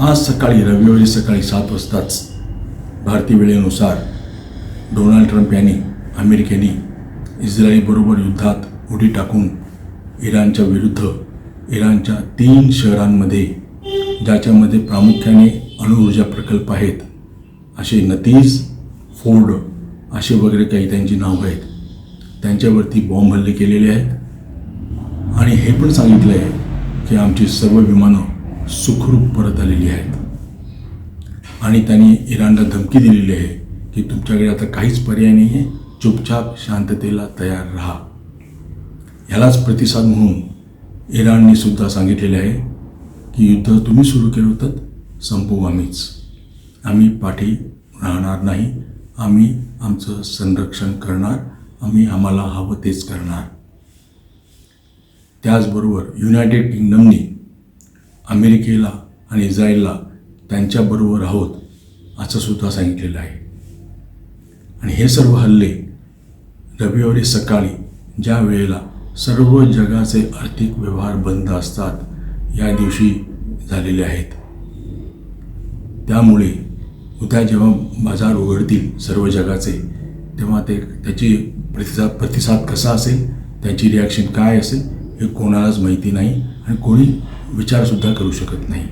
आज सकाळी रविवारी सकाळी सात वाजताच भारतीय वेळेनुसार डोनाल्ड ट्रम्प यांनी अमेरिकेने इस्रायलीबरोबर युद्धात उडी टाकून इराणच्या विरुद्ध इराणच्या तीन शहरांमध्ये ज्याच्यामध्ये प्रामुख्याने अणुऊर्जा प्रकल्प आहेत असे नतीज फोर्ड असे वगैरे काही त्यांची नावं आहेत. त्यांच्यावरती बॉम्ब हल्ले केलेले आहेत. आणि हे पण सांगितलं आहे की आमची सर्व विमानं सुखरूप परत आलेली आहेत. आणि त्यांनी इराणला धमकी दिलेली आहे की तुमच्याकडे आता काहीच पर्याय नाही आहे चुपचाप शांततेला तयार राहा. ह्यालाच प्रतिसाद म्हणून इराणने सुद्धा सांगितलेले आहे की युद्ध तुम्ही सुरू केलं होतं संपवू आम्हीच. आम्ही पाठी राहणार नाही. आम्ही आमचं संरक्षण करणार. आम्ही आम्हाला हवं तेच करणार. त्याचबरोबर युनायटेड किंगडमने अमेरिकेला आणि इस्रायलला त्यांच्याबरोबर आहोत असं सुद्धा सांगितलेलं आहे. आणि हे सर्व हल्ले रविवारी सकाळी ज्या वेळेला सर्व जगाचे आर्थिक व्यवहार बंद असतात या दिवशी झालेले आहेत. त्यामुळे उद्या जेव्हा बाजार उघडतील सर्व जगाचे तेव्हा ते त्याची प्रतिसाद प्रतिसाद कसा असेल त्याची रिॲक्शन काय असेल हे कोणालाच माहिती नाही आणि कोणी विचारसुद्धा करू शकत नाही.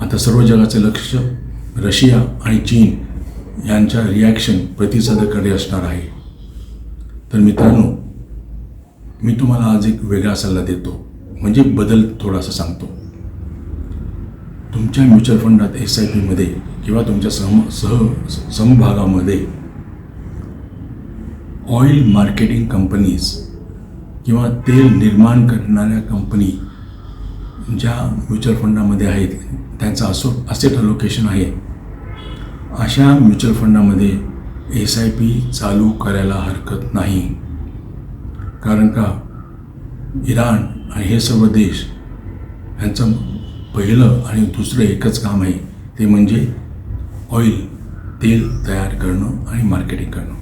आता सर्व जगाचे लक्ष रशिया आणि चीन यांच्या रिॲक्शन प्रतिसादाकडे असणार आहे. तर मित्रांनो मी तुम्हाला आज एक वेगळा सल्ला देतो. म्हणजे बदल थोडासा सांगतो. तुमच्या म्युच्युअल फंडात एस आय पीमध्ये किंवा तुमच्या सम सह समभागामध्ये ऑइल मार्केटिंग कंपनीज किंवा तेल निर्माण करणाऱ्या कंपनी ज्या म्युच्युअल फंडामध्ये आहेत त्यांचं असो असेट अलोकेशन आहे अशा म्युच्युअल फंडामध्ये एस आय पी चालू करायला हरकत नाही. कारण का? इराण आणि हे सर्व देश यांचं पहिलं आणि दुसरं एकच काम आहे ते म्हणजे ऑइल तेल तयार करणं आणि मार्केटिंग करणं.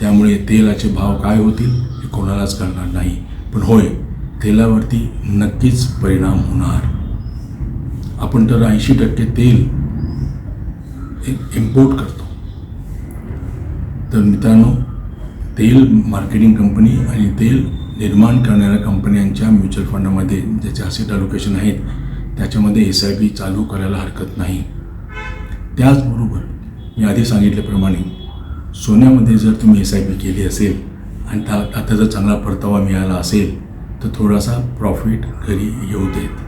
त्यामुळे तेलाचे भाव काय होतील? कोणालाच कळणार नाही. पण होय तेलावरती नक्कीच परिणाम होणार. आपण तर ऐंशी टक्के तेल इम्पोर्ट करतो. तर मित्रांनो तेल मार्केटिंग कंपनी आणि तेल निर्माण करणाऱ्या कंपन्यांच्या म्युच्युअल फंडामध्ये ज्याचे असेट अलोकेशन आहेत त्याच्यामध्ये एस आय पी चालू करायला हरकत नाही. त्याचबरोबर मी आधी सांगितल्याप्रमाणे सोन्यामध्ये जर तुम्ही एस आय पी केली असेल आणि त्या आता जर चांगला परतावा मिळाला असेल तर थोडासा प्रॉफिट घरी येऊ देत.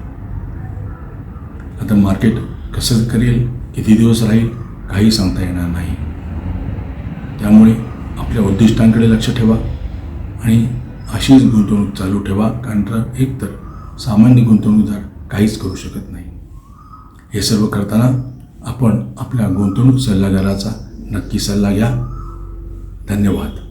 आता मार्केट कसं करेल किती दिवस राहील काही सांगता येणार नाही. त्यामुळे आपल्या उद्दिष्टांकडे लक्ष ठेवा आणि अशीच गुंतवणूक चालू ठेवा कारण तर एकतर सामान्य गुंतवणूकदार काहीच करू शकत नाही. हे सर्व करताना आपण आपल्या गुंतवणूक सल्लागाराचा नक्की सल्ला घ्या. धन्यवाद.